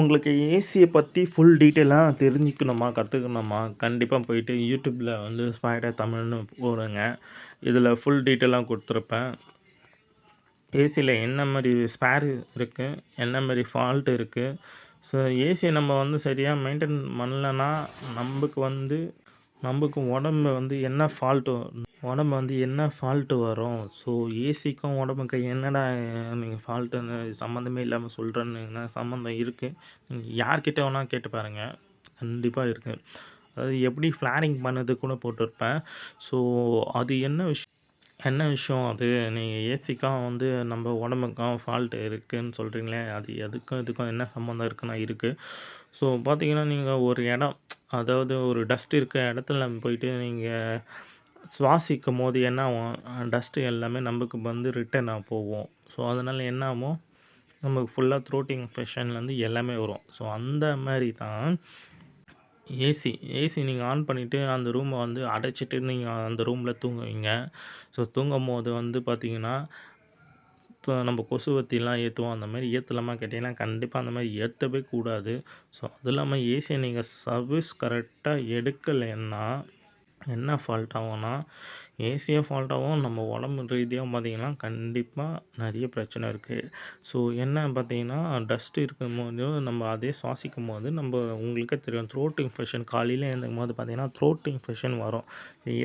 உங்களுக்கு ஏசியை பற்றி ஃபுல் டீட்டெயிலாக தெரிஞ்சுக்கணுமா கற்றுக்கணுமா கண்டிப்பாக போயிட்டு யூடியூப்பில் வந்து ஸ்பைடர் தமிழ்னு போடுங்க. இதில் ஃபுல் டீட்டெயிலாக கொடுத்துருப்பேன். ஏசியில் என்ன மாதிரி ஸ்பேர் இருக்குது என்ன மாதிரி ஃபால்ட் இருக்குது ஸோ ஏசியை நம்ம வந்து சரியாக மெயின்டைன் பண்ணலன்னா நமக்கு வந்து நமக்கு உடம்பு வந்து என்ன ஃபால்ட்டு உடம்பு வந்து என்ன ஃபால்ட்டு வரும்? ஸோ ஏசிக்கும் உடம்புக்கு என்னடா நீங்கள் ஃபால்ட்டுன்னு சம்மந்தமே இல்லாமல் சொல்கிறேன்னு சம்மந்தம் இருக்குது நீங்கள் யார்கிட்ட வேணால் கேட்டு பாருங்கள் கண்டிப்பாக இருக்குது அதாவது எப்படி ஃப்ளாரிங் பண்ணது கூட போட்டிருப்பேன். ஸோ அது என்ன விஷயம் என்ன விஷயம் அது? நீங்கள் ஏசிக்காக வந்து நம்ம உடம்புக்கும் ஃபால்ட் இருக்குதுன்னு சொல்கிறீங்களே அது எதுக்கும் இதுக்கும் என்ன சம்மந்தம் இருக்குன்னா இருக்குது ஸோ பார்த்தீங்கன்னா நீங்கள் ஒரு இடம் அதாவது ஒரு டஸ்ட் இருக்க இடத்துல போயிட்டு நீங்கள் சுவாசிக்கும் போது என்ன ஆகும்? டஸ்ட்டு எல்லாமே நமக்கு வந்து ரிட்டர்ன் ஆக போகும். ஸோ அதனால் என்ன ஆகும்? நமக்கு ஃபுல்லாக த்ரோட் இன்ஃபெக்ஷன்லேருந்து எல்லாமே வரும். ஸோ அந்த மாதிரி தான் ஏசி ஏசி நீங்கள் ஆன் பண்ணிவிட்டு அந்த ரூமை வந்து அடைச்சிட்டு நீங்கள் அந்த ரூமில் தூங்குவீங்க. ஸோ தூங்கும்போது வந்து பார்த்திங்கன்னா இப்போ நம்ம கொசுவத்திலாம் ஏற்றுவோம் அந்த மாதிரி ஏற்றலாமா கேட்டிங்கன்னா கண்டிப்பாக அந்த மாதிரி ஏற்றவே கூடாது. ஸோ அதுவும் இல்லாமல் ஏசியை நீங்கள் சர்வீஸ் கரெக்டாக எடுக்கலைன்னா என்ன ஃபால்ட் ஆகும்னா ஏசியே ஃபால்ட்டாகவும் நம்ம உடம்பு ரீதியாக பார்த்திங்கன்னா கண்டிப்பாக நிறைய பிரச்சனை இருக்குது ஸோ என்ன பார்த்திங்கன்னா டஸ்ட் இருக்கும்போது நம்ம அதே சுவாசிக்கும் போது நம்ம உங்களுக்கே தெரியும் த்ரோட் இன்ஃபெக்ஷன் காலையில் எழுந்துக்கும் போது பார்த்திங்கன்னா த்ரோட் இன்ஃபெக்ஷன் வரும்.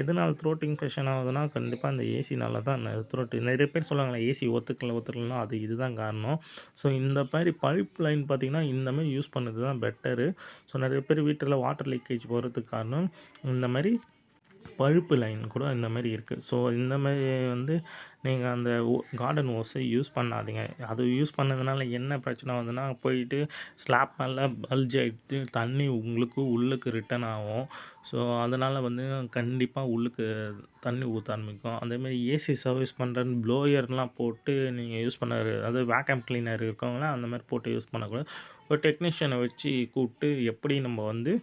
எதனால் த்ரோட் இன்ஃபெக்ஷன் ஆகுதுன்னா கண்டிப்பாக அந்த ஏசினால தான் த்ரோட் நிறைய பேர் சொல்லுவாங்களே ஏசி ஒத்துக்கல ஒத்துக்கலன்னா அது இதுதான் காரணம். ஸோ இந்த மாதிரி பைப் லைன் பார்த்திங்கன்னா இந்த மாதிரி யூஸ் பண்ணது தான் பெட்டரு ஸோ நிறைய பேர் வீட்டில் வாட்டர் லீக்கேஜ் போகிறதுக்கு காரணம். இந்த மாதிரி பழுப்பு லைன் கூட இந்த மாதிரி இருக்குது ஸோ இந்த மாதிரி வந்து நீங்கள் அந்த ஓ கார்டன் ஓஸை யூஸ் பண்ணாதீங்க. அது யூஸ் பண்ணதுனால என்ன பிரச்சனை வந்துன்னா போயிட்டு ஸ்லாப் மேலே பல்ஜ் ஆகிட்டு தண்ணி உங்களுக்கு உள்ளுக்கு ரிட்டர்ன் ஆகும். ஸோ அதனால் வந்து கண்டிப்பாக உள்ளுக்கு தண்ணி ஊற்ற ஆரம்பிக்கும். அதேமாதிரி ஏசி சர்வீஸ் பண்ணுறன்னு ப்ளோயர்லாம் போட்டு நீங்கள் யூஸ் பண்ண அதாவது வேக்கம் கிளீனர் இருக்கவங்களாம் அந்த மாதிரி போட்டு யூஸ் பண்ணக்கூடாது. ஒரு டெக்னீஷியனை வச்சு கூப்பிட்டு எப்படி நம்ம வந்து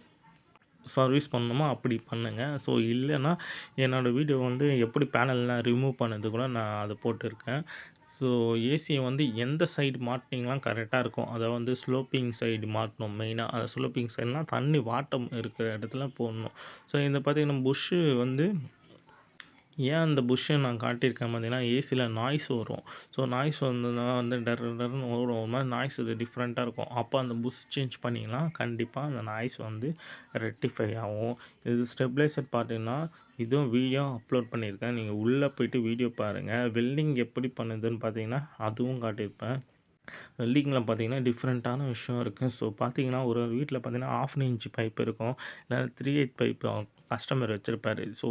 சர்வீஸ் பண்ணணுமோ அப்படி பண்ணுங்கள் ஸோ இல்லைன்னா என்னோடய வீடியோ வந்து எப்படி பேனல்லாம் ரிமூவ் பண்ணது கூட நான் அதை போட்டிருக்கேன். ஸோ ஏசியை வந்து எந்த சைடு மாட்டினீங்களாம் கரெக்டாக இருக்கும். அதை வந்து ஸ்லோப்பிங் சைடு மாட்டணும் மெயினாக அந்த ஸ்லோப்பிங் சைடுனால் தண்ணி வாட்டம் இருக்கிற இடத்துல போடணும். ஸோ இந்த பார்த்திங்கன்னா புஷ்ஷு வந்து ஏன் அந்த புஷ்ஷை நான் காட்டியிருக்கேன் பார்த்தீங்கன்னா ஏசியில் நாய்ஸ் வரும். ஸோ நாய்ஸ் வந்ததுனா வந்து டர் டர்னு வரும் ஒரு மாதிரி நாய்ஸ் இது டிஃப்ரெண்ட்டாக இருக்கும். அப்போ அந்த புஷ் சேஞ்ச் பண்ணிங்கன்னா கண்டிப்பாக அந்த நாய்ஸ் வந்து ரெக்டிஃபை ஆகும். இது ஸ்டெபிளைசர் பார்த்தீங்கன்னா இதுவும் வீடியோ அப்லோட் பண்ணியிருக்கேன். நீங்கள் உள்ளே போயிட்டு வீடியோ பாருங்கள் வெல்டிங் எப்படி பண்ணுதுன்னு பார்த்தீங்கன்னா அதுவும் காட்டியிருப்பேன். வெல்டிங்கில் பார்த்தீங்கன்னா டிஃப்ரெண்ட்டான விஷயம் இருக்குது ஸோ பார்த்தீங்கன்னா ஒரு வீட்டில் பார்த்தீங்கன்னா ஆஃப் இன்ச் பைப் இருக்கும். இல்லை த்ரீ எயிட் பைப் கஸ்டமர் வச்சுருப்பார். ஸோ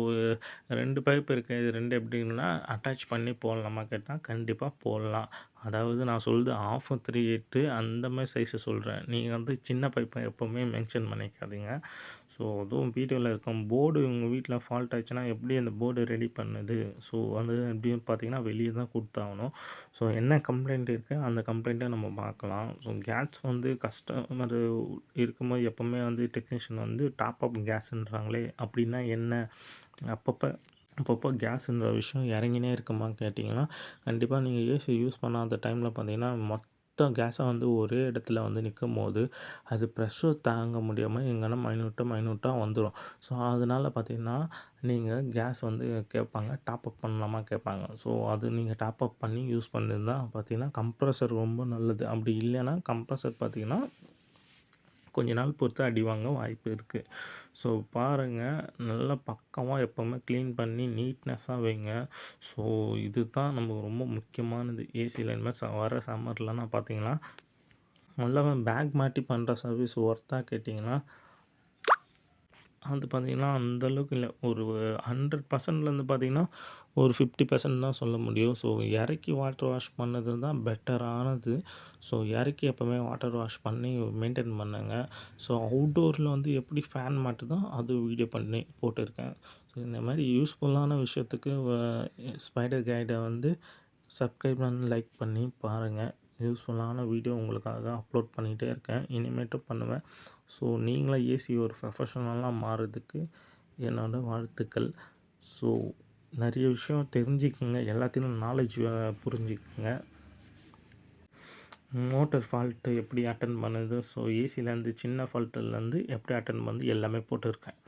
ரெண்டு பைப் இருக்குது இது ரெண்டு எப்படின்னா அட்டாச் பண்ணி போடலாமா கேட்டால் கண்டிப்பாக போடலாம். அதாவது நான் சொல்கிறது ஆஃப் த்ரீ எயிட்டு அந்த மாதிரி சைஸை சொல்கிறேன் நீங்கள் வந்து சின்ன பைப்பை எப்போவுமே மென்ஷன் பண்ணிக்காதீங்க. ஸோ அதுவும் வீடியோவில் இருக்கும் போர்டு உங்கள் வீட்டில் ஃபால்ட் ஆச்சுன்னா எப்படி அந்த போர்டு ரெடி பண்ணுது? ஸோ வந்து எப்படின்னு பார்த்தீங்கன்னா வெளியே தான் கொடுத்தாகணும். ஸோ என்ன கம்ப்ளைண்ட் இருக்குது அந்த கம்ப்ளைண்ட்டை நம்ம பார்க்கலாம். ஸோ கேஸ் வந்து கஸ்டமர் இருக்கும்போது எப்போவுமே வந்து டெக்னீஷியன் வந்து டாப் அப் கேஸுன்றாங்களே அப்படின்னா என்ன? அப்பப்போ அப்பப்போ கேஸுன்ற விஷயம் இறங்கினே இருக்குமா கேட்டிங்கன்னா கண்டிப்பாக நீங்கள் ஏசி யூஸ் பண்ணாத டைமில் பார்த்தீங்கன்னா மொத்த மொத்த கேஸை வந்து ஒரே இடத்துல வந்து நிற்கும் போது அது ப்ரெஷர் தாங்க முடியாமல் எங்கன்னா மைனூட்டாக மைனூட்டாக வந்துடும் ஸோ அதனால் பார்த்திங்கன்னா நீங்கள் கேஸ் வந்து கேட்பாங்க டாப் அப் பண்ணலாமா கேட்பாங்க ஸோ அது நீங்கள் டாப் அப் பண்ணி யூஸ் பண்ணியிருந்தால் பார்த்திங்கன்னா கம்ப்ரஸர் ரொம்ப நல்லது. அப்படி இல்லைன்னா கம்ப்ரஸர் பார்த்திங்கன்னா கொஞ்ச நாள் பொறுத்து அடி வாங்க வாய்ப்பு இருக்குது ஸோ பாருங்கள் நல்லா பக்கமாக எப்போவுமே க்ளீன் பண்ணி நீட்னஸாக வைங்க. ஸோ இது தான் நமக்கு ரொம்ப முக்கியமானது. ஏசியில் இனிமேல் ச வர சம்மர்லலாம் பார்த்தீங்கன்னா நல்லா பேக் மாட்டி பண்ணுற சர்வீஸ் ஒர்த்தாக கேட்டிங்கன்னா அது பார்த்திங்கன்னா அந்தளவுக்கு இல்லை. ஒரு ஹண்ட்ரட் பர்சன்ட்லேருந்து பார்த்திங்கன்னா ஒரு ஃபிஃப்டி பர்சன்ட் தான் சொல்ல முடியும். ஸோ இறக்கி வாட்டர் வாஷ் பண்ணது தான் பெட்டரானது ஸோ இறக்கி எப்போவுமே வாட்டர் வாஷ் பண்ணி மெயின்டைன் பண்ணுங்க. ஸோ அவுட்டோரில் வந்து எப்படி ஃபேன் மாட்டுதோ அது வீடியோ பண்ணி போட்டிருக்கேன். ஸோ இந்த மாதிரி யூஸ்ஃபுல்லான விஷயத்துக்கு ஸ்பைடர் கைடை வந்து சப்ஸ்கிரைப் பண்ணி லைக் பண்ணி பாருங்கள் யூஸ்ஃபுல்லான வீடியோ உங்களுக்காக அப்லோட் பண்ணிகிட்டே இருக்கேன். இனிமேட்டும் பண்ணுவேன். ஸோ நீங்களும் ஏசி ஒரு ப்ரொஃபஷனலாக மாறுறதுக்கு என்னோடய வாழ்த்துக்கள். ஸோ நிறைய விஷயம் தெரிஞ்சுக்கங்க. எல்லாத்தையும் நாலேஜ் புரிஞ்சுக்கங்க. மோட்டர் ஃபால்ட்டு எப்படி அட்டன் பண்ணுது? ஸோ ஏசிலேருந்து சின்ன ஃபால்ட்டுலேருந்து எப்படி அட்டன் பண்ணுது? எல்லாமே போட்டிருக்கேன்.